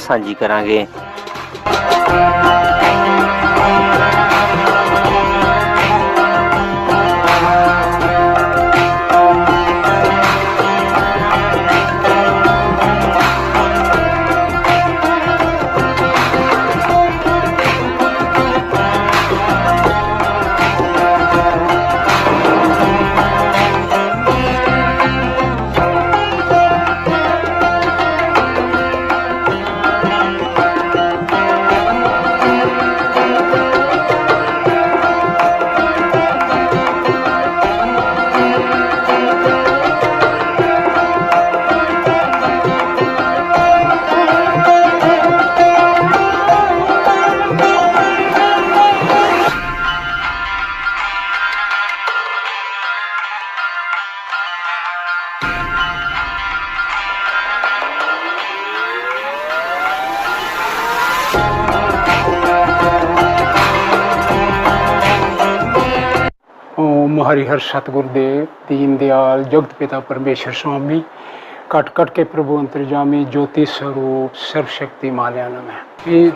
ਸਾਂਝੀ ਕਰਾਂਗੇ। ਓਮ ਹਰੀ ਹਰ ਸਤਗੁਰ ਦੇਵ ਦੀਨ ਦਿਆਲ, ਜਗਤ ਪਿਤਾ ਪਰਮੇਸ਼ਰ ਸੁਆਮੀ ਕਟ ਕਟ ਕੇ ਪ੍ਰਭੂ ਅੰਤਰਜਾਮੀ ਜੋਤੀ ਸਰੂਪ ਸਰਵ ਸ਼ਕਤੀ ਮਾਨਿਆਨਮ ਹੈ ਇਹ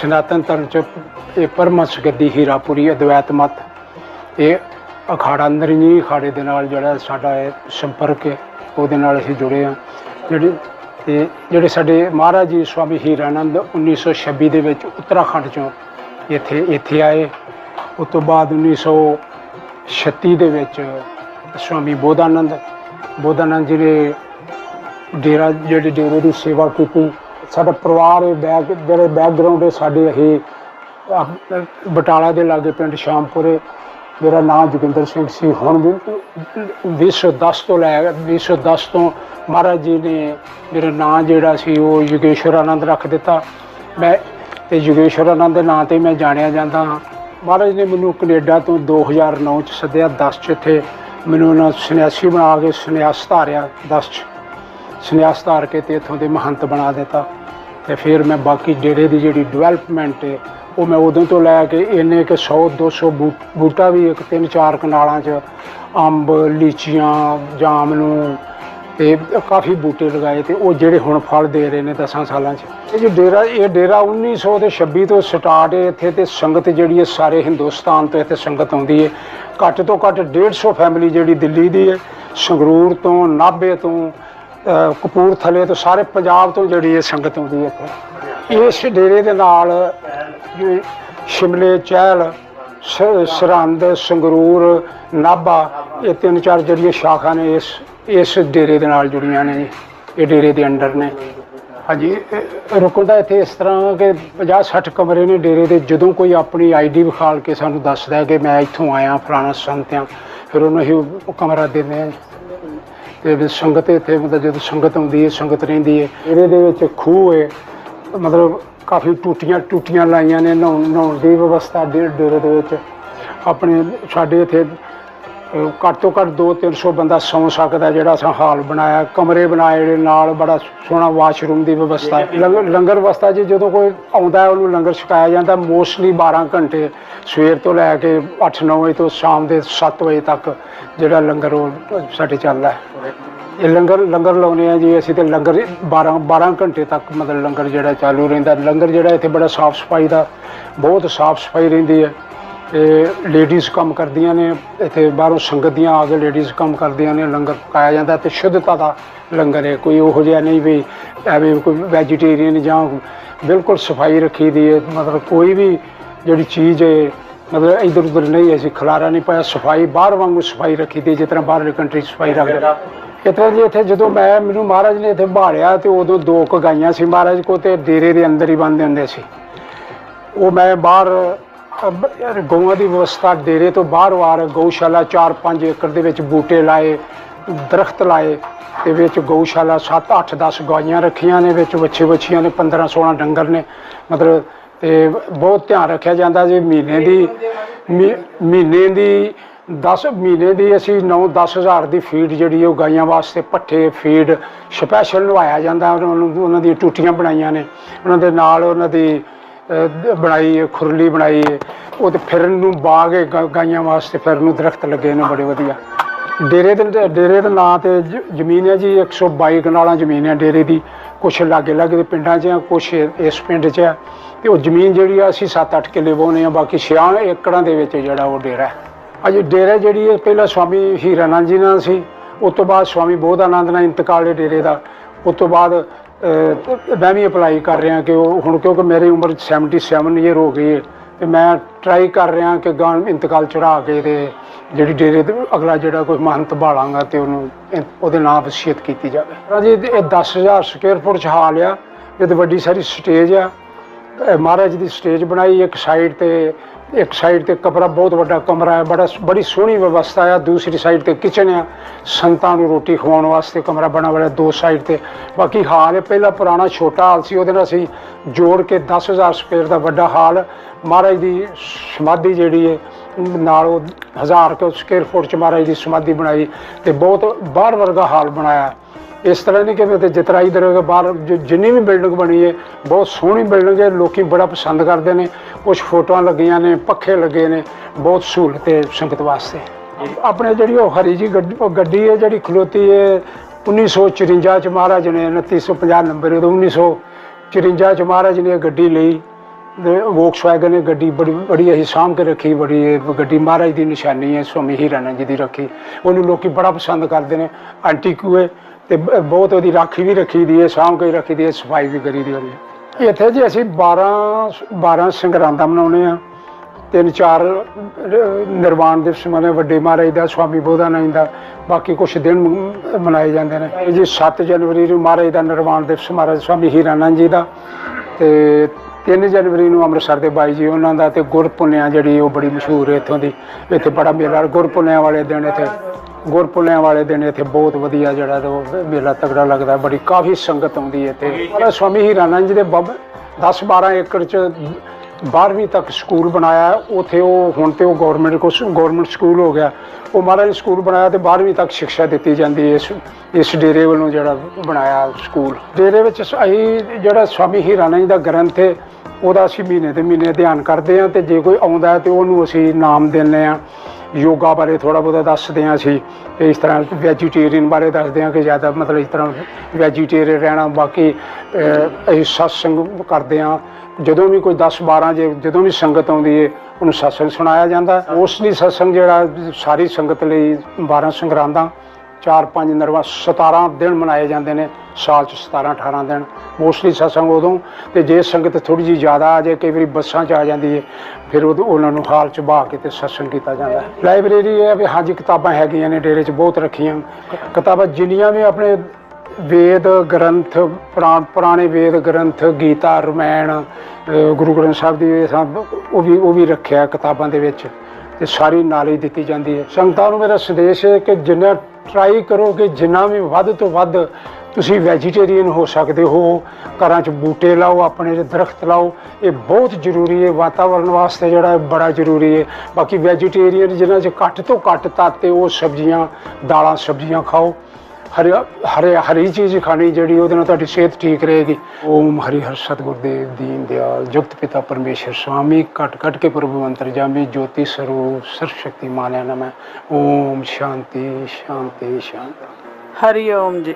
ਸਨਾਤਨ ਧਰਮ ਚ ਇਹ ਪਰਮਸ ਗੱਦੀ ਹੀਰਾਪੁਰੀ ਅਦਵੈਤ ਮਤ। ਇਹ ਅਖਾੜਾ ਨਰਨੀ ਅਖਾੜੇ ਦੇ ਨਾਲ ਜਿਹੜਾ ਸਾਡਾ ਸੰਪਰਕ ਹੈ, ਉਹਦੇ ਨਾਲ ਅਸੀਂ ਜੁੜੇ ਆ ਜਿਹੜੇ ਤੇ ਜਿਹੜੇ ਸਾਡੇ ਮਹਾਰਾਜ ਜੀ ਸਵਾਮੀ ਹੀਰਾਨੰਦ 1926 ਦੇ ਵਿੱਚ ਉੱਤਰਾਖੰਡ ਚੋਂ ਇੱਥੇ ਇੱਥੇ ਆਏ। ਉਸ ਤੋਂ ਬਾਅਦ 1900 1936 ਦੇ ਵਿੱਚ ਸਵਾਮੀ ਬੋਧਾਨੰਦ ਬੋਧਾਨੰਦ ਜੀ ਨੇ ਡੇਰਾ ਜਿਹੜੇ ਡੇਰੇ ਦੀ ਸੇਵਾ ਕੀਤੀ, ਸਾਡਾ ਪਰਿਵਾਰ ਇਹ ਬੈਕ ਜਿਹੜੇ ਬੈਕਗ੍ਰਾਉਂਡ ਹੈ ਸਾਡੇ ਇਹ ਬਟਾਲਾ ਦੇ ਲਾਗੇ ਪਿੰਡ ਸ਼ਾਮਪੁਰੇ, ਮੇਰਾ ਨਾਮ ਜੋਗਿੰਦਰ ਸਿੰਘ ਸੀ। ਹੁਣ ਵੀ 2010 ਤੋਂ ਲੈ ਕੇ 2010 ਤੋਂ ਮਹਾਰਾਜ ਜੀ ਨੇ ਮੇਰਾ ਨਾਮ ਜਿਹੜਾ ਸੀ ਉਹ ਯੋਗੇਸ਼ਵਰ ਆਨੰਦ ਰੱਖ ਦਿੱਤਾ। ਮੈਂ ਤੇ ਯੋਗੇਸ਼ਵਰ ਆਨੰਦ ਦੇ ਨਾਂ ਤੇ ਮੈਂ ਜਾਣਿਆ ਜਾਂਦਾ ਹਾਂ। ਮਹਾਰਾਜ ਨੇ ਮੈਨੂੰ ਕੈਨੇਡਾ ਤੋਂ 2009 ਚ ਸੱਦਿਆ 10 ਚ ਇੱਥੇ। ਮੈਨੂੰ ਉਹਨਾਂ ਸੰਨਿਆਸੀ ਬਣਾ ਕੇ, ਸੰਨਿਆਸ ਧਾਰਿਆ 10 ਚ। ਸੰਨਿਆਸ ਧਾਰ ਕੇ ਤੇ ਇੱਥੋਂ ਦੇ ਮਹੰਤ ਬਣਾ ਦਿੱਤਾ। ਤੇ ਫਿਰ ਮੈਂ ਬਾਕੀ ਡੇਰੇ ਦੀ ਜਿਹੜੀ ਡਿਵੈਲਪਮੈਂਟ ਹੈ ਉਹ ਮੈਂ ਉਦੋਂ ਤੋਂ ਲੈ ਕੇ ਇੰਨੇ ਕਿ 100 200 ਬੂ- ਬੂਟਾ ਵੀ ਇੱਕ ਤਿੰਨ ਚਾਰ ਕਨਾਲਾਂ 'ਚ, ਅੰਬ, ਲੀਚੀਆਂ ਜਾਮਨੂੰ ਤੇ ਕਾਫੀ ਬੂਟੇ ਲਗਾਏ ਤੇ ਉਹ ਜਿਹੜੇ ਹੁਣ ਫਲ ਦੇ ਰਹੇ ਨੇ 10 ਸਾਲਾਂ 'ਚ। ਇਹ ਜੋ ਡੇਰਾ, ਇਹ ਡੇਰਾ 1926 ਤੋਂ ਸਟਾਰਟ ਹੈ ਇੱਥੇ ਤੇ ਸੰਗਤ ਜਿਹੜੀ ਹੈ ਸਾਰੇ ਹਿੰਦੁਸਤਾਨ ਤੋਂ ਇੱਥੇ ਸੰਗਤ ਆਉਂਦੀ ਹੈ ਘੱਟ ਤੋਂ ਘੱਟ 150 ਫੈਮਿਲੀ ਜਿਹੜੀ ਦਿੱਲੀ ਦੀ ਹੈ ਸੰਗਰੂਰ ਤੋਂ, ਨਾਭੇ ਤੋਂ ਕਪੂਰਥਲੇ ਤੋਂ, ਸਾਰੇ ਪੰਜਾਬ ਤੋਂ ਜਿਹੜੀ ਇਹ ਸੰਗਤ ਆਉਂਦੀ ਹੈ ਇੱਥੇ। ਇਸ ਡੇਰੇ ਦੇ ਨਾਲ ਸ਼ਿਮਲੇ, ਚਹਿਲ, ਸ- ਸਰਹੰਦ, ਸੰਗਰੂਰ, ਨਾਭਾ, ਇਹ ਤਿੰਨ ਚਾਰ ਜਿਹੜੀਆਂ ਸ਼ਾਖਾ ਨੇ ਇਸ ਇਸ ਡੇਰੇ ਦੇ ਨਾਲ ਜੁੜੀਆਂ ਨੇ ਜੀ, ਇਹ ਡੇਰੇ ਦੇ ਅੰਡਰ ਨੇ। ਹਾਂਜੀ ਰੁਕਣ ਦਾ ਇੱਥੇ ਇਸ ਤਰ੍ਹਾਂ ਕਿ 50 60 ਕਮਰੇ ਨੇ ਡੇਰੇ ਦੇ, ਜਦੋਂ ਕੋਈ ਆਪਣੀ ਆਈਡੀ ਵਿਖਾਲ ਕੇ ਸਾਨੂੰ ਦੱਸਦਾ ਕਿ ਮੈਂ ਇੱਥੋਂ ਆਇਆ, ਫਲਾਣਾ ਸੰਤ ਹਾਂ ਫਿਰ ਉਹਨੂੰ ਅਸੀਂ ਕਮਰਾ ਦਿੰਦੇ ਹਾਂ ਤੇ ਵੀ ਸੰਗਤ ਇੱਥੇ, ਮਤਲਬ ਜਦੋਂ ਸੰਗਤ ਆਉਂਦੀ ਹੈ, ਸੰਗਤ ਰਹਿੰਦੀ ਹੈ ਇਹਦੇ ਦੇ ਵਿੱਚ ਖੂਹ ਹੈ, ਮਤਲਬ ਕਾਫੀ ਟੂਟੀਆਂ ਟੂਟੀਆਂ ਲਾਈਆਂ ਨੇ, ਨਹਾਉਣ ਨਹਾਉਣ ਦੀ ਵਿਵਸਥਾ ਡੇ ਡੇਰੇ ਦੇ ਵਿੱਚ। ਆਪਣੇ ਸਾਡੇ ਇੱਥੇ ਘੱਟ ਤੋਂ ਘੱਟ 2-300 ਬੰਦਾ ਸੌਂ ਸਕਦਾ ਜਿਹੜਾ ਅਸਾਂ ਹਾਲ ਬਣਾਇਆ, ਕਮਰੇ ਬਣਾਏ ਜਿਹੜੇ ਨਾਲ ਬੜਾ ਸੋਹਣਾ ਵਾਸ਼ਰੂਮ ਦੀ ਵਿਵਸਥਾ ਲੰਗਰ ਲੰਗਰ ਵਿਵਸਥਾ ਜੀ, ਜਦੋਂ ਕੋਈ ਆਉਂਦਾ ਹੈ, ਉਹਨੂੰ ਲੰਗਰ ਛਕਾਇਆ ਜਾਂਦਾ, ਮੋਸਟਲੀ 12 ਘੰਟੇ ਸਵੇਰ ਤੋਂ ਲੈ ਕੇ 8-9 ਵਜੇ ਤੋਂ ਸ਼ਾਮ ਦੇ 7 ਵਜੇ ਤੱਕ ਜਿਹੜਾ ਲੰਗਰ ਉਹ ਸਾਡੇ ਚੱਲਦਾ ਹੈ। ਇਹ ਲੰਗਰ ਲੰਗਰ ਲਾਉਨੇ ਆ ਜੀ, ਅਸੀਂ ਤੇ ਲੰਗਰ 12 12 ਘੰਟੇ ਤੱਕ ਮਤਲਬ ਲੰਗਰ ਜਿਹੜਾ ਚਾਲੂ ਰਹਿੰਦਾ। ਲੰਗਰ ਜਿਹੜਾ ਇੱਥੇ ਬੜਾ ਸਾਫ਼ ਸਫ਼ਾਈ ਦਾ, ਬਹੁਤ ਸਾਫ਼ ਸਫ਼ਾਈ ਰਹਿੰਦੀ ਹੈ। ਤੇ ਲੇਡੀਜ਼ ਕੰਮ ਕਰਦੀਆਂ ਨੇ, ਇੱਥੇ ਬਾਹਰੋਂ ਸੰਗਤ ਦੀਆਂ ਆ ਕੇ ਲੇਡੀਜ਼ ਕੰਮ ਕਰਦੀਆਂ ਨੇ, ਲੰਗਰ ਪਕਾਇਆ ਜਾਂਦਾ ਤੇ ਸ਼ੁੱਧਤਾ ਦਾ ਲੰਗਰ ਹੈ। ਕੋਈ ਉਹੋ ਜਿਹਾ ਨਹੀਂ ਵੀ ਐਵੇਂ ਕੋਈ ਵੈਜੀਟੇਰੀਅਨ ਜਾਂ ਬਿਲਕੁਲ ਸਫ਼ਾਈ ਰੱਖੀ ਦੀ ਹੈ। ਮਤਲਬ ਕੋਈ ਵੀ ਜਿਹੜੀ ਚੀਜ਼ ਹੈ, ਮਤਲਬ ਇਧਰ ਉਧਰ ਨਹੀਂ, ਅਸੀਂ ਖਲਾਰਾ ਨਹੀਂ ਪਾਇਆ, ਸਫ਼ਾਈ ਬਾਹਰ ਵਾਂਗੂ ਸਫ਼ਾਈ ਰੱਖੀ ਦੀ ਜਿਸ ਤਰ੍ਹਾਂ ਬਾਹਰਲੀ ਕੰਟਰੀ ਸਫ਼ਾਈ ਰੱਖਦੇ ਇਸ ਜੀ ਇੱਥੇ ਜਦੋਂ ਮੈਂ, ਮੈਨੂੰ ਮਹਾਰਾਜ ਨੇ ਇੱਥੇ ਬਾੜਿਆ ਤੇ ਉਦੋਂ ਦੋ ਕੁ ਗਾਈਆਂ ਸੀ ਮਹਾਰਾਜ ਕੋ ਤੇ ਡੇਰੇ ਦੇ ਅੰਦਰ ਹੀ ਬੰਨ੍ਹਦੇ ਹੁੰਦੇ ਸੀ। ਉਹ ਮੈਂ ਬਾਹਰ ਅਬ ਯਾਰ ਗਊਆਂ ਦੀ ਵਿਵਸਥਾ ਡੇਰੇ ਤੋਂ ਬਾਹਰ ਵਾਰ ਗਊਸ਼ਾਲਾ 4-5 ਏਕੜ ਦੇ ਵਿੱਚ ਬੂਟੇ ਲਾਏ, ਦਰਖਤ ਲਾਏ, ਤੇ ਵਿੱਚ ਗਊਸ਼ਾਲਾ 7 8 10 ਗਾਈਆਂ ਰੱਖੀਆਂ ਨੇ, ਵਿੱਚ ਵੱਛੇ ਵੱਛੀਆਂ ਨੇ 15 16 ਡੰਗਰ ਨੇ। ਮਤਲਬ ਤੇ ਬਹੁਤ ਧਿਆਨ ਰੱਖਿਆ ਜਾਂਦਾ ਜੀ ਮਹੀਨੇ ਦੀ, ਮਹੀ- ਮਹੀਨੇ ਦੀ 10 ਮਹੀਨੇ ਦੀ ਅਸੀਂ 9-10 ਹਜ਼ਾਰ ਦੀ ਫੀਡ ਜਿਹੜੀ ਉਹ ਗਾਈਆਂ ਵਾਸਤੇ ਪੱਠੇ ਫੀਡ, ਸਪੈਸ਼ਲ ਲਵਾਇਆ ਜਾਂਦਾ, ਉਹਨਾਂ ਨੂੰ, ਉਹਨਾਂ ਦੀਆਂ ਟੂਟੀਆਂ ਬਣਾਈਆਂ ਨੇ। ਉਹਨਾਂ ਦੇ ਨਾਲ ਉਹਨਾਂ ਦੀ ਬਣਾਈ ਹੈ, ਖੁਰਲੀ ਬਣਾਈ ਹੈ। ਉਹ ਤੇ ਫਿਰਨ ਨੂੰ ਬਾਗ ਹੈ ਗਾ- ਗਾਈਆਂ ਵਾਸਤੇ ਫਿਰਨ ਨੂੰ ਦਰਖਤ ਲੱਗੇ ਨੇ ਬੜੇ ਵਧੀਆ। ਡੇਰੇ ਦੇ ਡੇਰੇ ਦੇ ਨਾਂ ਤੇ ਜ- ਜ਼ਮੀਨ ਹੈ ਜੀ 122 ਕਨਾਲਾਂ ਜ਼ਮੀਨ ਹੈ ਡੇਰੇ ਦੀ। ਕੁਛ ਲਾਗੇ ਲਾਗੇ ਦੇ ਪਿੰਡਾਂ 'ਚ ਆ, ਕੁਛ ਇਸ ਪਿੰਡ 'ਚ ਆ। ਤੇ ਉਹ ਜ਼ਮੀਨ ਜਿਹੜੀ ਆ, ਅਸੀਂ 7-8 ਕਿੱਲੇ ਵਾਹੁੰਦੇ ਆ, ਬਾਕੀ 6 ਏਕੜਾਂ ਦੇ ਵਿੱਚ ਜਿਹੜਾ ਉਹ ਡੇਰਾ ਹੈ। ਅਜੇ ਡੇਰਾ ਜਿਹੜੀ ਇਹ ਪਹਿਲਾਂ ਸਵਾਮੀ ਹੀਰਾਨੰਦ ਜੀ ਨਾਲ ਸੀ। ਉਸ ਤੋਂ ਬਾਅਦ ਸਵਾਮੀ ਬੋਧ ਆਨੰਦ ਨਾਲ ਇੰਤਕਾਲ ਹੈ ਡੇਰੇ ਦਾ। ਉਸ ਤੋਂ ਬਾਅਦ ਮੈਂ ਵੀ ਅਪਲਾਈ ਕਰ ਰਿਹਾ ਕਿ ਉਹ ਹੁਣ ਕਿਉਂਕਿ ਮੇਰੀ ਉਮਰ 77 ਈਅਰ ਹੋ ਗਈ ਹੈ, ਤੇ ਮੈਂ ਟਰਾਈ ਕਰ ਰਿਹਾ ਕਿ ਗਾਂ ਇੰਤਕਾਲ ਚੜਾ ਕੇ ਤੇ ਜਿਹੜੀ ਡੇਰੇ ਤੇ ਅਗਲਾ ਜਿਹੜਾ ਕੋਈ ਮਹੰਤ ਬਾਲਾਂਗਾ ਤੇ ਉਹਨੂੰ ਇ- ਉਹਦੇ ਨਾਮ ਵਸੀਅਤ ਕੀਤੀ ਜਾਵੇ। ਰਾਜੀ, ਇਹ 10000 ਸਕੁਅਰ ਫੁੱਟ ਚ ਹਾਲ ਆ, ਇਹ ਤੇ ਵੱਡੀ ਸਾਰੀ ਸਟੇਜ ਆ। ਮਹਾਰਾਜ ਦੀ ਸਟੇਜ ਬਣਾਈ, ਇੱਕ ਸਾਈਡ ਤੇ, ਇੱਕ ਸਾਈਡ ਤੇ ਕਮਰਾ, ਬਹੁਤ ਵੱਡਾ ਕਮਰਾ ਹੈ, ਬੜਾ ਬੜੀ ਸੋਹਣੀ ਵਿਵਸਥਾ ਆ ਦੂਸਰੀ ਸਾਈਡ ਤੇ ਕਿਚਨ ਆ ਸੰਤਾਂ ਨੂੰ ਰੋਟੀ ਖਵਾਉਣ ਵਾਸਤੇ ਕਮਰਾ ਬਣਾ ਬੜਾ ਦੋ ਸਾਈਡ ਤੇ। ਬਾਕੀ ਹਾਲ ਹੈ, ਪਹਿਲਾਂ ਪੁਰਾਣਾ ਛੋਟਾ ਹਾਲ ਸੀ, ਉਹਦੇ ਨਾਲ ਅਸੀਂ ਜੋੜ ਕੇ 10000 ਸਕੁਅਰ ਦਾ ਵੱਡਾ ਹਾਲ ਮਹਾਰਾਜ ਦੀ ਸਮਾਧੀ ਜਿਹੜੀ ਹੈ, ਨਾਲ ਉਹ ਹਜ਼ਾਰ ਕੁ ਸਕੁਅਰ ਫੁੱਟ ਚ ਮਹਾਰਾਜ ਦੀ ਸਮਾਧੀ ਬਣਾਈ ਤੇ ਬਹੁਤ ਬਾਹਰ ਵਰਗਾ ਹਾਲ ਬਣਾਇਆ। ਇਸ ਤਰ੍ਹਾਂ ਨਹੀਂ ਕਿ ਤੇ ਜਿਤਨਾ ਇਧਰ ਬਾਹਰ ਜ- ਜਿੰਨੀ ਵੀ ਬਿਲਡਿੰਗ ਬਣੀ ਹੈ ਬਹੁਤ ਸੋਹਣੀ ਬਿਲਡਿੰਗ ਹੈ ਲੋਕੀ ਬੜਾ ਪਸੰਦ ਕਰਦੇ ਨੇ। ਕੁਝ ਫੋਟੋਆਂ ਲੱਗੀਆਂ ਨੇ ਪੱਖੇ ਲੱਗੇ ਨੇ ਬਹੁਤ ਸਹੂਲਤ ਹੈ ਸੰਗਤ ਵਾਸਤੇ। ਆਪਣੇ ਜਿਹੜੀ ਉਹ ਹਰੀ ਜੀ ਗੱਡੀ ਉਹ ਗੱਡੀ ਹੈ ਜਿਹੜੀ ਖਲੋਤੀ ਹੈ 1954 ਚ ਮਹਾਰਾਜ ਨੇ 2950 ਨੰਬਰ ਹੈ 1954 ਚ ਮਹਾਰਾਜ ਨੇ ਇਹ ਗੱਡੀ ਲਈ। ਵੋਕਸਵੈਗਨ ਨੇ ਗੱਡੀ ਬੜੀ ਬੜੀ ਅਸੀਂ ਸਾਂਭ ਕੇ ਰੱਖੀ ਬੜੀ ਇਹ ਗੱਡੀ ਮਹਾਰਾਜ ਦੀ ਨਿਸ਼ਾਨੀ ਹੈ ਸਵਾਮੀ ਹੀਰਾਨੰਦ ਜੀ ਦੀ ਰੱਖੀ। ਉਹਨੂੰ ਲੋਕੀ ਬੜਾ ਪਸੰਦ ਕਰਦੇ ਨੇ ਐਂਟੀਕੂ ਹੈ। ਤੇ ਬਹੁਤ ਉਹਦੀ ਰਾਖੀ ਵੀ ਰੱਖੀ ਦੀ ਹੈ, ਸਾਂਭ ਕੇ ਰੱਖੀ ਦੀ ਹੈ, ਸਫ਼ਾਈ ਵੀ ਕਰੀ ਦੀ ਉਹਦੀ। ਇੱਥੇ ਜੀ ਅਸੀਂ 12 12 ਸੰਗਰਾਂਦਾਂ ਮਨਾਉਂਦੇ ਆ ਤਿੰਨ ਚਾਰ ਨਿਰਵਾਣ ਦਿਵਸ ਮਨੇ ਵੱਡੇ ਮਹਾਰਾਜ ਦਾ ਸਵਾਮੀ ਬੋਧਾਨੰਦ ਦਾ, ਬਾਕੀ ਕੁਝ ਦਿਨ ਮਨਾਏ ਜਾਂਦੇ ਨੇ। ਇਹ ਜੀ 7 ਜਨਵਰੀ ਨੂੰ ਮਹਾਰਾਜ ਦਾ ਨਿਰਵਾਣ ਦਿਵਸ, ਮਹਾਰਾਜ ਸਵਾਮੀ ਹੀਰਾਨੰਦ ਜੀ ਦਾ। ਤੇ 3 ਜਨਵਰੀ ਨੂੰ ਅੰਮ੍ਰਿਤਸਰ ਦੇ ਬਾਈ ਜੀ ਉਹਨਾਂ ਦਾ ਤੇ ਗੁਰਪੁੰਨਿਆ ਜਿਹੜੀ ਉਹ ਬੜੀ ਮਸ਼ਹੂਰ ਹੈ ਇੱਥੋਂ ਦੀ। ਇੱਥੇ ਬੜਾ ਮੇਲਾ, ਗੁਰਪੁੰਨਿਆ ਵਾਲੇ ਦਿਨ ਇੱਥੇ ਗੁਰਪੁੰਨਿਆ ਵਾਲੇ ਦਿਨ ਇੱਥੇ ਬਹੁਤ ਵਧੀਆ ਜਿਹੜਾ ਤੇ ਉਹ ਮੇਲਾ ਤਗੜਾ ਲੱਗਦਾ ਬੜੀ ਕਾਫੀ ਸੰਗਤ ਆਉਂਦੀ ਹੈ ਇੱਥੇ ਮਹਾਰਾਜ ਸਵਾਮੀ ਹੀਰਾਨੰਦ ਜੀ ਦੇ 10 12 ਏਕੜ ਚ 12ਵੀਂ ਤੱਕ ਸਕੂਲ ਬਣਾਇਆ। ਉੱਥੇ ਉਹ ਹੁਣ ਤੇ ਉਹ ਗਵਰਨਮੈਂਟ ਕੋ ਗਵਰਨਮੈਂਟ ਸਕੂਲ ਹੋ ਗਿਆ। ਉਹ ਮਹਾਰਾਜ ਸਕੂਲ ਬਣਾਇਆ ਤੇ 12ਵੀਂ ਤੱਕ ਸਿੱਖਿਆ ਦਿੱਤੀ ਜਾਂਦੀ ਹੈ ਇਸ ਇਸ ਡੇਰੇ ਵੱਲੋਂ ਜਿਹੜਾ ਬਣਾਇਆ ਸਕੂਲ। ਡੇਰੇ ਵਿੱਚ ਅਸੀਂ ਜਿਹੜਾ ਸਵਾਮੀ ਹੀਰਾਨੰਦ ਦਾ ਗ੍ਰੰਥ ਹੈ ਉਹਦਾ ਅਸੀਂ ਮਹੀਨੇ ਦੇ ਮਹੀਨੇ ਅਧਿਐਨ ਕਰਦੇ ਹਾਂ ਤੇ ਜੇ ਕੋਈ ਆਉਂਦਾ ਤੇ ਉਹਨੂੰ ਅਸੀਂ ਨਾਮ ਦਿੰਦੇ ਹਾਂ। ਯੋਗਾ ਬਾਰੇ ਥੋੜਾ ਬਹੁਤਾ ਦੱਸਦੇ ਹਾਂ ਅਸੀਂ, ਇਸ ਤਰ੍ਹਾਂ ਵੈਜੀਟੇਰੀਅਨ ਬਾਰੇ ਦੱਸਦੇ ਹਾਂ ਕਿ ਜ਼ਿਆਦਾ ਮਤਲਬ ਇਸ ਤਰ੍ਹਾਂ ਵੈਜੀਟੇਰੀਅਨ ਰਹਿਣਾ, ਬਾਕੀ ਅਸੀਂ ਸਤਸੰਗ ਕਰਦੇ ਹਾਂ। ਜਦੋਂ ਵੀ ਕੋਈ 10 12 ਜੇ, ਜਦੋਂ ਵੀ ਸੰਗਤ ਆਉਂਦੀ ਹੈ ਉਹਨੂੰ ਸਤਸੰਗ ਸੁਣਾਇਆ ਜਾਂਦਾ। ਉਸ ਲਈ ਸਤਸੰਗ ਜਿਹੜਾ ਸਾਰੀ ਸੰਗਤ ਲਈ 12 ਸੰਗਰਾਂਦਾਂ। ਚਾਰ ਪੰਜ ਨਰਵਾ 17 ਦਿਨ ਮਨਾਏ ਜਾਂਦੇ ਨੇ, ਸਾਲ ਚ 17 18 ਦਿਨ। ਮੋਸਟਲੀ ਸਤਸੰਗ ਉਦੋਂ, ਤੇ ਜੇ ਸੰਗਤ ਥੋੜੀ ਜਿਹੀ ਜ਼ਿਆਦਾ ਆ ਜਾਏ, ਕਈ ਵਾਰੀ ਬੱਸਾਂ 'ਚ ਆ ਜਾਂਦੀ ਹੈ ਫਿਰ ਉਦੋਂ ਉਹਨਾਂ ਨੂੰ ਹਾਲ 'ਚ ਬਾਹ ਕੇ ਤੇ ਸਤਸੰਗ ਕੀਤਾ ਜਾਂਦਾ। ਹੈ ਲਾਇਬ੍ਰੇਰੀ ਇਹ ਹੈ ਵੀ ਹਾਂਜੀ ਕਿਤਾਬਾਂ ਹੈਗੀਆਂ ਨੇ, ਡੇਰੇ 'ਚ ਬਹੁਤ ਰੱਖੀਆਂ। ਕਿਤਾਬਾਂ ਜਿੰਨੀਆਂ ਵੀ ਆਪਣੇ ਵੇਦ ਗ੍ਰੰਥ, ਪੁਰਾਣ, ਪੁਰਾਣੇ ਵੇਦ ਗ੍ਰੰਥ, ਗੀਤਾ, ਰਮਾਇਣ ਗੁਰੂ ਗ੍ਰੰਥ ਸਾਹਿਬ ਦੀ ਉਹ ਵੀ ਉਹ ਵੀ ਰੱਖਿਆ ਕਿਤਾਬਾਂ ਦੇ ਵਿੱਚ। ਤੇ ਸਾਰੀ ਨਾਲੇਜ ਦਿੱਤੀ ਜਾਂਦੀ ਹੈ। ਸੰਗਤਾਂ ਨੂੰ ਮੇਰਾ ਸੰਦੇਸ਼ ਹੈ ਕਿ ਜਿੰਨਾ ਟਰਾਈ ਕਰੋ ਕਿ ਜਿੰਨਾ ਵੀ ਵੱਧ ਤੋਂ ਵੱਧ ਤੁਸੀਂ ਵੈਜੀਟੇਰੀਅਨ ਹੋ ਸਕਦੇ ਹੋ, ਘਰਾਂ 'ਚ ਬੂਟੇ ਲਾਓ, ਆਪਣੇ 'ਚ ਦਰਖਤ ਲਾਓ, ਇਹ ਬਹੁਤ ਜ਼ਰੂਰੀ ਹੈ। ਵਾਤਾਵਰਣ ਵਾਸਤੇ ਜਿਹੜਾ ਬੜਾ ਜ਼ਰੂਰੀ ਹੈ। ਬਾਕੀ ਵੈਜੀਟੇਰੀਅਨ ਜਿਨ੍ਹਾਂ 'ਚ ਘੱਟ ਤੋਂ ਘੱਟ ਤਾਤੇ ਉਹ ਸਬਜ਼ੀਆਂ, ਦਾਲਾਂ, ਸਬਜ਼ੀਆਂ ਖਾਓ। ਹਰੀ ਹਰੇ ਹਰੀ ਚੀਜ਼ ਖਾਣੀ ਜਿਹੜੀ ਉਹਦੇ ਨਾਲ ਤੁਹਾਡੀ ਸਿਹਤ ਠੀਕ ਰਹੇਗੀ। ਓਮ ਹਰੀ ਹਰ ਸਤਿਗੁਰਦੇਵ ਦੀਨ ਦਿਆਲ, ਜੁਗਤ ਪਿਤਾ ਪਰਮੇਸ਼ਰ ਸੁਆਮੀ ਕਟ ਕਟ ਕੇ ਪ੍ਰਭੂ ਅੰਤਰ ਜਾਮੀ, ਜੋਤੀ ਸਰੂਪ ਸਰਵ ਸ਼ਕਤੀ ਮਾਨਿਆ ਨਮੈ ਓਮ ਸ਼ਾਂਤੀ ਸ਼ਾਂਤੀ ਸ਼ਾਂਤੀ। ਹਰੀ ਓਮ ਜੀ।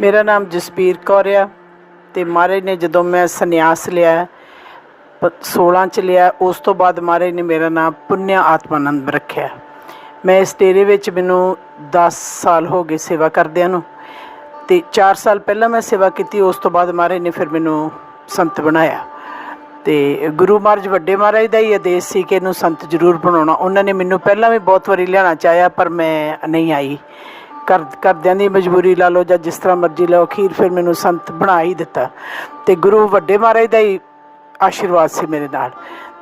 ਮੇਰਾ ਨਾਮ ਜਸਬੀਰ ਕੌਰ ਆ ਤੇ ਮਹਾਰਾਜ ਨੇ ਜਦੋਂ ਮੈਂ ਸੰਨਿਆਸ ਲਿਆ, ਪ- 16 ਚ ਲਿਆ, ਉਸ ਤੋਂ ਬਾਅਦ ਮਹਾਰਾਜ ਨੇ ਮੇਰਾ ਨਾਮ ਪੁੰਨਿਆ ਆਤਮਾਨੰਦ ਰੱਖਿਆ। ਮੈਂ ਇਸ ਡੇਰੇ ਵਿੱਚ ਮੈਨੂੰ 10 ਸਾਲ ਹੋ ਗਏ ਸੇਵਾ ਕਰਦਿਆਂ ਨੂੰ ਤੇ 4 ਸਾਲ ਪਹਿਲਾਂ ਮੈਂ ਸੇਵਾ ਕੀਤੀ, ਉਸ ਤੋਂ ਬਾਅਦ ਮਹਾਰਾਜ ਨੇ ਫਿਰ ਮੈਨੂੰ ਸੰਤ ਬਣਾਇਆ। ਤੇ ਗੁਰੂ ਮਹਾਰਾਜ ਵੱਡੇ ਮਹਾਰਾਜ ਦਾ ਹੀ ਆਦੇਸ਼ ਸੀ ਕਿ ਇਹਨੂੰ ਸੰਤ ਜ਼ਰੂਰ ਬਣਾਉਣਾ। ਉਹਨਾਂ ਨੇ ਮੈਨੂੰ ਪਹਿਲਾਂ ਵੀ ਬਹੁਤ ਵਾਰੀ ਲਿਆਉਣਾ ਚਾਹਿਆ, ਪਰ ਮੈਂ ਨਹੀਂ ਆਈ। ਕਰ ਕਰਦਿਆਂ ਦੀ ਮਜਬੂਰੀ ਲਾ ਲਓ ਜਾਂ ਜਿਸ ਤਰ੍ਹਾਂ ਮਰਜ਼ੀ ਲਓ, ਅਖੀਰ ਫਿਰ ਮੈਨੂੰ ਸੰਤ ਬਣਾ ਹੀ ਦਿੱਤਾ। ਤੇ ਗੁਰੂ ਵੱਡੇ ਮਹਾਰਾਜ ਦਾ ਹੀ ਆਸ਼ੀਰਵਾਦ ਸੀ ਮੇਰੇ ਨਾਲ।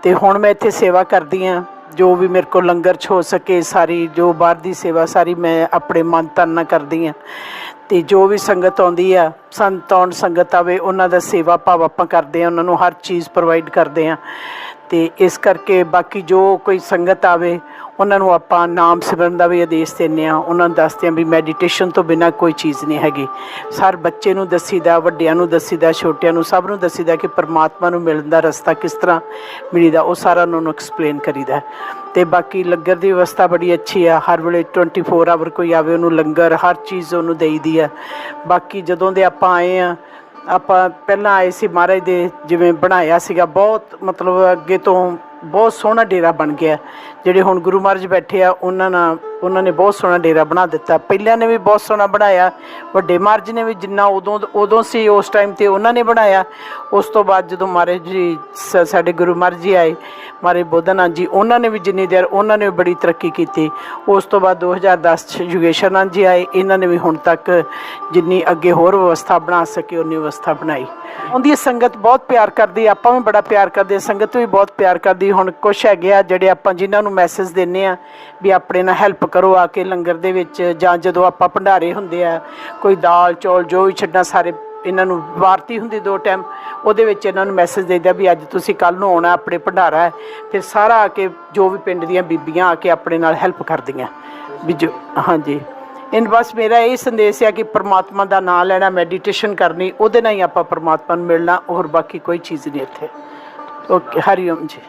ਤੇ ਹੁਣ ਮੈਂ ਇੱਥੇ ਸੇਵਾ ਕਰਦੀ ਆ। ਜੋ ਵੀ ਮੇਰੇ ਕੋਲ ਲੰਗਰ 'ਚ ਹੋ ਸਕੇ, ਸਾਰੀ ਜੋ ਬਾਹਰ ਦੀ ਸੇਵਾ, ਸਾਰੀ ਮੈਂ ਆਪਣੇ ਮਨ ਤਨ ਨਾਲ ਕਰਦੀ ਆ ਤੇ ਜੋ ਵੀ ਸੰਗਤ ਆਉਂਦੀ ਆ, ਸੰਤ ਆਉਣ ਸੰਗਤ ਆਵੇ, ਉਹਨਾਂ ਦਾ ਸੇਵਾ ਭਾਵ ਆਪਾਂ ਕਰਦੇ ਆ ਉਹਨਾਂ ਨੂੰ ਹਰ ਚੀਜ਼ ਪ੍ਰੋਵਾਈਡ ਕਰਦੇ ਆ ਤੇ ਇਸ ਕਰਕੇ ਬਾਕੀ ਜੋ ਕੋਈ ਸੰਗਤ ਆਵੇ, ਉਹਨਾਂ ਨੂੰ ਆਪਾਂ ਨਾਮ ਸਿਮਰਨ ਦਾ ਵੀ ਆਦੇਸ਼ ਦਿੰਦੇ ਆ ਉਹਨਾਂ ਨੂੰ ਦੱਸਦੇ ਆ ਵੀ ਮੈਡੀਟੇਸ਼ਨ ਤੋਂ ਬਿਨਾ ਕੋਈ ਚੀਜ਼ ਨਹੀਂ ਹੈਗੀ। ਸਰ ਬੱਚੇ ਨੂੰ ਦੱਸੀਦਾ, ਵੱਡਿਆਂ ਨੂੰ ਦੱਸੀਦਾ, ਛੋਟਿਆਂ ਨੂੰ ਸਭ ਨੂੰ ਦੱਸੀਦਾ ਕਿ ਪਰਮਾਤਮਾ ਨੂੰ ਮਿਲਣ ਦਾ ਰਸਤਾ ਕਿਸ ਤਰ੍ਹਾਂ ਮਿਲੀਦਾ, ਉਹ ਸਾਰਾ ਉਹਨਾਂ ਨੂੰ ਐਕਸਪਲੇਨ ਕਰੀਦਾ। ਤੇ ਬਾਕੀ ਲੰਗਰ ਦੀ ਵਿਵਸਥਾ ਬੜੀ ਅੱਛੀ ਆ। ਹਰ ਵੇਲੇ 24 ਆਵਰ ਕੋਈ ਆਵੇ, ਉਹਨੂੰ ਲੰਗਰ ਹਰ ਚੀਜ਼ ਉਹਨੂੰ ਦੇਈਦੀ ਆ। ਬਾਕੀ ਜਦੋਂ ਦੇ ਆਪਾਂ ਆਏ ਆ ਆਪਾਂ ਪਹਿਲਾਂ ਆਏ ਸੀ ਮਹਾਰਾਜ ਦੇ ਜਿਵੇਂ ਬਣਾਇਆ ਸੀਗਾ ਬਹੁਤ ਮਤਲਬ ਅੱਗੇ ਤੋਂ ਬਹੁਤ ਸੋਹਣਾ ਡੇਰਾ ਬਣ ਗਿਆ। ਜਿਹੜੇ ਹੁਣ ਗੁਰੂ ਮਹਾਰਾਜ ਬੈਠੇ ਆ ਉਹਨਾਂ ਨਾਲ ਉਹਨਾਂ ਨੇ ਬਹੁਤ ਸੋਹਣਾ ਡੇਰਾ ਬਣਾ ਦਿੱਤਾ। ਪਹਿਲਾਂ ਨੇ ਵੀ ਬਹੁਤ ਸੋਹਣਾ ਬਣਾਇਆ ਵੱਡੇ ਮਹਾਰਾਜ ਨੇ ਵੀ ਜਿੰਨਾ ਉਦੋਂ ਉਦੋਂ ਸੀ ਉਸ ਟਾਈਮ ਤੇ ਉਹਨਾਂ ਨੇ ਬਣਾਇਆ। ਉਸ ਤੋਂ ਬਾਅਦ ਜਦੋਂ ਮਹਾਰਾਜ ਜੀ ਸਾਡੇ ਗੁਰੂ ਮਹਾਰਾਜ ਜੀ ਆਏ ਮਹਾਰਾਜ ਬੋਧਨਾਥ ਜੀ ਉਹਨਾਂ ਨੇ ਵੀ ਜਿੰਨੀ ਦੇਰ ਉਹਨਾਂ ਨੇ ਵੀ ਬੜੀ ਤਰੱਕੀ ਕੀਤੀ। ਉਸ ਤੋਂ ਬਾਅਦ 2010 ਚ ਯੋਗੇਸ਼ਵਰਨਾਥ ਜੀ ਆਏ ਇਹਨਾਂ ਨੇ ਵੀ ਹੁਣ ਤੱਕ ਜਿੰਨੀ ਅੱਗੇ ਹੋਰ ਵਿਵਸਥਾ ਬਣਾ ਸਕੇ ਉਨੀ ਵਿਵਸਥਾ ਬਣਾਈ। ਉਹਦੀ ਸੰਗਤ ਬਹੁਤ ਪਿਆਰ ਕਰਦੀ ਆਪਾਂ ਵੀ ਬੜਾ ਪਿਆਰ ਕਰਦੇ ਹਾਂ, ਸੰਗਤ ਵੀ ਬਹੁਤ ਪਿਆਰ ਕਰਦੀ। ਹੁਣ ਕੁਛ ਹੈਗੇ ਆ ਜਿਹੜੇ ਆਪਾਂ ਜਿਨ੍ਹਾਂ ਨੂੰ ਮੈਸੇਜ ਦਿੰਨੇ ਆ ਵੀ ਆਪਣੇ ਨਾਲ ਹੈਲਪ ਕਰੋ ਆ ਕੇ ਲੰਗਰ ਦੇ ਵਿੱਚ ਜਾਂ ਜਦੋਂ ਆਪਾਂ ਭੰਡਾਰੇ ਹੁੰਦੇ ਆ, ਕੋਈ ਦਾਲ, ਚੌਲ ਜੋ ਵੀ ਛੱਡਣਾ ਸਾਰੇ ਇਹਨਾਂ ਨੂੰ ਵਾਰਤੀ ਹੁੰਦੀ ਦੋ ਟਾਈਮ ਉਹਦੇ ਵਿੱਚ ਇਹਨਾਂ ਨੂੰ ਮੈਸੇਜ ਦੇਈਦਾ ਵੀ ਅੱਜ ਤੁਸੀਂ ਕੱਲ ਨੂੰ ਆਉਣਾ ਆਪਣੇ ਭੰਡਾਰਾ ਹੈ। ਫਿਰ ਸਾਰਾ ਆ ਕੇ ਜੋ ਵੀ ਪਿੰਡ ਦੀਆਂ ਬੀਬੀਆਂ ਆ ਕੇ ਆਪਣੇ ਨਾਲ ਹੈਲਪ ਕਰਦੀਆਂ। ਵੀ ਜੋ, ਹਾਂਜੀ। ਇਨ ਬਸ ਮੇਰਾ ਇਹ ਸੰਦੇਸ਼ ਹੈ ਕਿ ਪ੍ਰਮਾਤਮਾ ਦਾ ਨਾਮ ਲੈਣਾ ਮੈਡੀਟੇਸ਼ਨ ਕਰਨੀ, ਉਹਦੇ ਨਾਲ ਹੀ ਆਪਾਂ ਪ੍ਰਮਾਤਮਾ ਨੂੰ ਮਿਲਣਾ, ਹੋਰ ਬਾਕੀ ਕੋਈ ਚੀਜ਼ ਨਹੀਂ ਇੱਥੇ। ਓਕੇ ਹਰੀ ਓਮ ਜੀ।